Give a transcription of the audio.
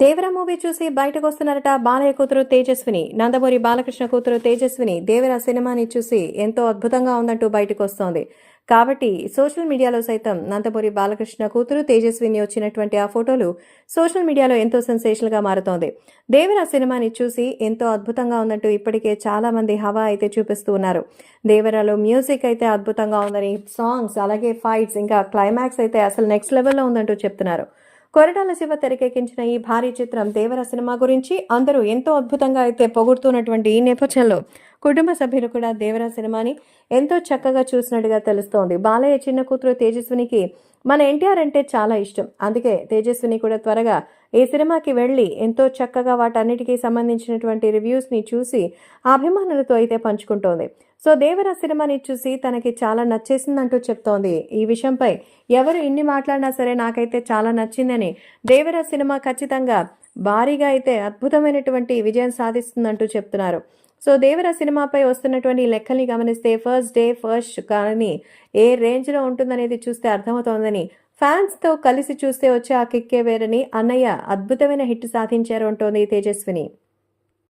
దేవర movie చూసి బయటకు వస్తున్నారట బాలయ్య కూతురు తేజస్విని. నందమూరి బాలకృష్ణ కూతురు తేజస్విని దేవర సినిమాని చూసి ఎంతో అద్భుతంగా ఉందంటూ బయటకు వస్తోంది కాబట్టి సోషల్ మీడియాలో సైతం నందమూరి బాలకృష్ణ కూతురు తేజస్విని వచ్చినటువంటి ఆ ఫోటోలు సోషల్ మీడియాలో ఎంతో సెన్సేషనల్గా మారుతోంది. దేవర సినిమాని చూసి ఎంతో అద్భుతంగా ఉందంటూ ఇప్పటికే చాలా మంది హవా అయితే చూపిస్తూ ఉన్నారు. దేవరాలో మ్యూజిక్ అయితే అద్భుతంగా ఉందని సాంగ్స్ అలాగే ఫైట్స్ ఇంకా క్లైమాక్స్ అయితే అసలు నెక్స్ట్ లెవెల్లో ఉందంటూ చెప్తున్నారు. కొరటాల శివ తెరకెక్కించిన ఈ భారీ చిత్రం దేవర సినిమా గురించి అందరూ ఎంతో అద్భుతంగా అయితే పొగుడుతున్నటువంటి ఈ నేపథ్యంలో కుటుంబ సభ్యులు కూడా దేవరా సినిమాని ఎంతో చక్కగా చూసినట్టుగా తెలుస్తోంది. బాలయ్య చిన్న కూతురు తేజస్వినికి మన ఎన్టీఆర్ అంటే చాలా ఇష్టం. అందుకే తేజస్విని కూడా త్వరగా ఈ సినిమాకి వెళ్ళి ఎంతో చక్కగా వాటన్నిటికీ సంబంధించినటువంటి రివ్యూస్ని చూసి అభిమానులతో అయితే పంచుకుంటోంది. సో దేవర సినిమాని చూసి తనకి చాలా నచ్చేసిందంటూ చెప్తోంది. ఈ విషయంపై ఎవరు ఇన్ని మాట్లాడినా సరే నాకైతే చాలా నచ్చిందని దేవర సినిమా ఖచ్చితంగా భారీగా అయితే అద్భుతమైనటువంటి విజయం సాధిస్తుందంటూ చెప్తున్నారు. సో దేవర సినిమాపై వస్తున్నటువంటి లెక్కల్ని గమనిస్తే ఫస్ట్ డే ఫస్ట్ కానీ ఏ రేంజ్లో ఉంటుందనేది చూస్తే అర్థమవుతోందని ఫ్యాన్స్తో కలిసి చూస్తే వచ్చే ఆ కిక్కే వేరని అన్నయ్య అద్భుతమైన హిట్ సాధించారు అంటోంది తేజస్విని.